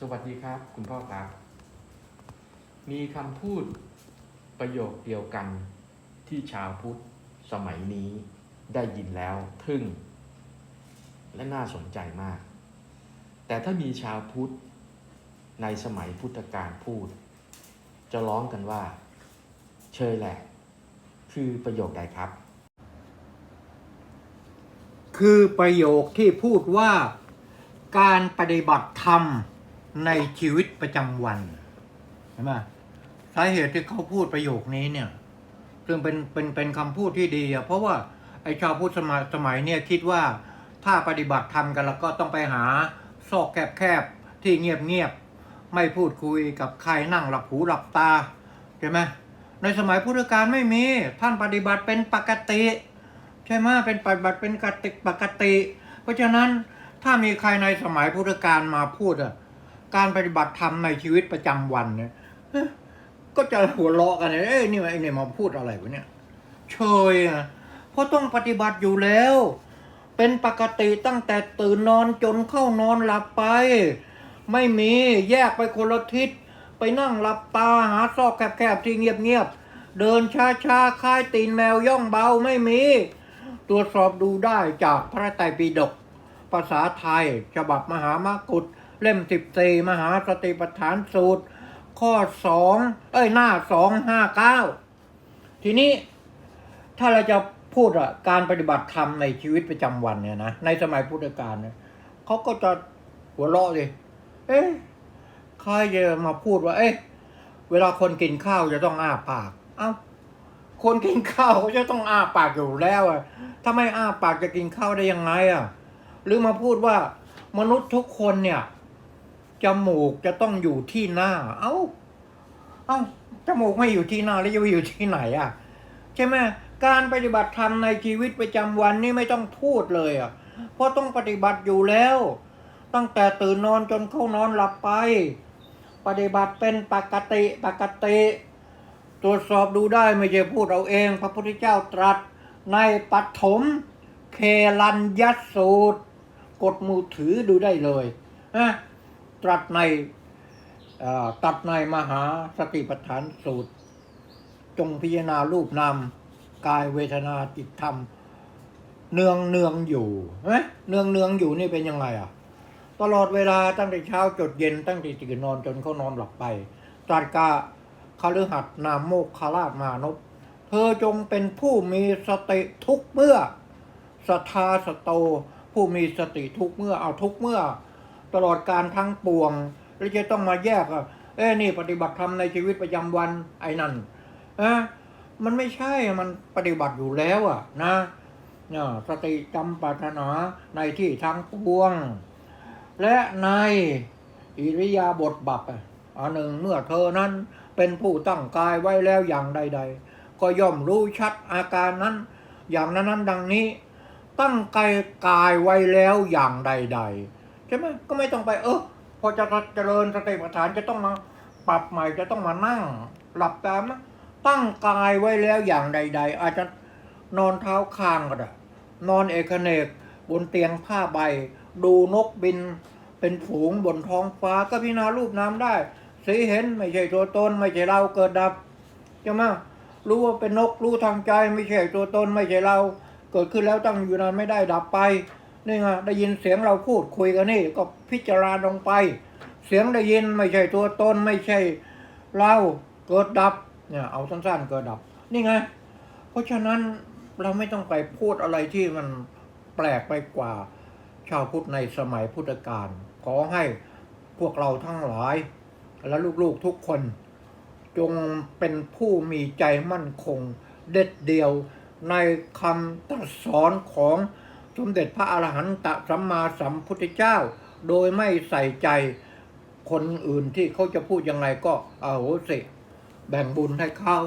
สวัสดีครับ คุณพ่อครับ มีคำพูดประโยคเดียวกันที่ชาวพุทธสมัยนี้ได้ยินแล้วทึ่ง และน่าสนใจมาก แต่ถ้ามีชาวพุทธในสมัยพุทธกาลพูด จะร้องกันว่า เชยแหละ คือประโยคใดครับ คือประโยคที่พูดว่าการปฏิบัติธรรม ในชีวิตประจำวันเห็นไหมสาเหตุที่เขาพูดประโยคนี้เนี่ย ซึ่งเป็นเป็นเป็นคำพูดที่ดีอะเพราะว่าไอ้ชาวพุทธสมัยสมัยเนี่ยคิดว่าถ้าปฏิบัติธรรมกันแล้วก็ต้องไปหาซอกแคบๆที่เงียบๆไม่พูดคุยกับใครนั่งหลับหูหลับตาใช่ไหมในสมัยพุทธกาลไม่มีท่านปฏิบัติเป็นปกติ ใช่ไหมเป็นปฏิบัติเป็นกติปกติ เพราะฉะนั้นถ้ามีใครในสมัยพุทธกาลมาพูดอะ การปฏิบัติธรรมในชีวิตประจำวันเนี่ยก็จะหัวเราะกันเนี่ยเอ้ยนี่ไอ้เนี่ยมาพูดอะไรวะเนี่ยเชยอะเพราะต้องปฏิบัติอยู่แล้ว เป็นปกติตั้งแต่ตื่นนอนจนเข้านอนหลับไป ไม่มีแยกไปคนละทิศไปนั่งหลับตาหาซอกแคบๆที่เงียบๆเดินช้าๆคล้ายตีนแมวย่องเบาไม่มี ตรวจสอบดูได้จากพระไตรปิฎกภาษาไทยฉบับมหามกุฏ เล่มสิบสี่มหาสติปัฏฐานสูตร ข้อสองเอ้ยหน้าสองห้าเก้าทีนี้ถ้าเราจะพูดอะการปฏิบัติธรรมในชีวิตประจำวันเนี่ยนะในสมัยพุทธกาลเนี่ยเขาก็จะหัวเราะเลยเอ๊ะใครจะมาพูดว่า เอ๊ะเวลาคนกินข้าวจะต้องอ้าปาก เอ้าคนกินข้าวเขาจะต้องอ้าปากอยู่แล้วอะถ้าไม่อ้าปากจะกินข้าวได้ยังไงอะหรือมาพูดว่ามนุษย์ทุกคนเนี่ย จมูกจะต้องอยู่ที่หน้า เอ้า เอ้า จมูกไม่อยู่ที่หน้าแล้วจะไปอยู่ที่ไหนอะใช่ไหมการปฏิบัติธรรมในชีวิตประจำวันนี่ไม่ต้องพูดเลยอะเพราะต้องปฏิบัติอยู่แล้ว ตั้งแต่ตื่นนอนจนเข้านอนหลับไป ปฏิบัติเป็นปกติปกติ ตรวจสอบดูได้ไม่ใช่พูดเอาเอง พระพุทธเจ้าตรัสในปัฐมเคลัญยสูตร กดมือถือดูได้เลยนะ ตรัสในตรัสในมหาสติปัฏฐานสูตร จงพิจารณารูปนามกายเวทนาจิตธรรม เนืองเนืองอยู่เนไหมเนืองเนืองอยู่นี่เป็นยังไงอะ ตลอดเวลาตั้งแต่เช้าจดเย็นตั้งแต่ตื่นนอนจนเขานอนหลับไป ตรัสกาคฤหัสนามโมกขลาชมานพเธอจงเป็นผู้มีสติทุกเมื่อสทาสโต ผู้มีสติทุกเมื่อเอาทุกเมื่อ ตลอดการทั้งปวง แล้วจะต้องมาแยกอะเอ้นี่ปฏิบัติธรรมในชีวิตประจำวันไอ้นั่นอะมันไม่ใช่มันปฏิบัติอยู่แล้วอะนะเนี่ยสติจำปัฏนาในที่ทั้งปวง และในอิริยาบถบัพอะอันหนึ่งเมื่อเธอนั้นเป็นผู้ตั้งกายไว้แล้วอย่างใด ๆ ก็ย่อมรู้ชัดอาการนั้น อย่างนั้นนั้นดังนี้ ตั้งกายกายไว้แล้วอย่างใด ๆ ใช่ไหมก็ไม่ต้องไป เออพอจะเจริญสติปัฏฐานจะต้องมาปรับใหม่จะต้องมานั่ง หลับตามตั้งกายไว้แล้วอย่างใด ๆ อาจจะนอนเท้าคางก็ได้นอนเอกเนกบนเตียงผ้าใบ ดูนกบิน เป็นฝูงบนท้องฟ้าก็พิจารณารูปน้ำได้ สีเห็นไม่ใช่ตัวตน ไม่ใช่เราเกิดดับใช่ไหมรู้ว่าเป็นนกรู้ทางใจ ไม่ใช่ตัวตนไม่ใช่เรา เกิดขึ้นแล้วตั้งอยู่นานไม่ได้ดับไป นี่ไงได้ยินเสียงเราพูดคุยกันนี่ก็พิจารณาลงไป เสียงได้ยินไม่ใช่ตัวตนไม่ใช่เราเกิดดับเนี่ยเอาสั้นๆเกิดดับ นี่ไง เพราะฉะนั้นเราไม่ต้องไปพูดอะไรที่มันแปลกไปกว่า ชาวพุทธในสมัยพุทธกาลขอให้พวกเราทั้งหลาย และลูกๆทุกคน จงเป็นผู้มีใจมั่นคงเด็ดเดียวในคำตรัสสอนของ สมเด็จพระอรหันตสัมมาสัมพุทธเจ้า โดยไม่ใส่ใจคนอื่นที่เขาจะพูดยังไงก็อาโหสิแบ่งบุญให้เขา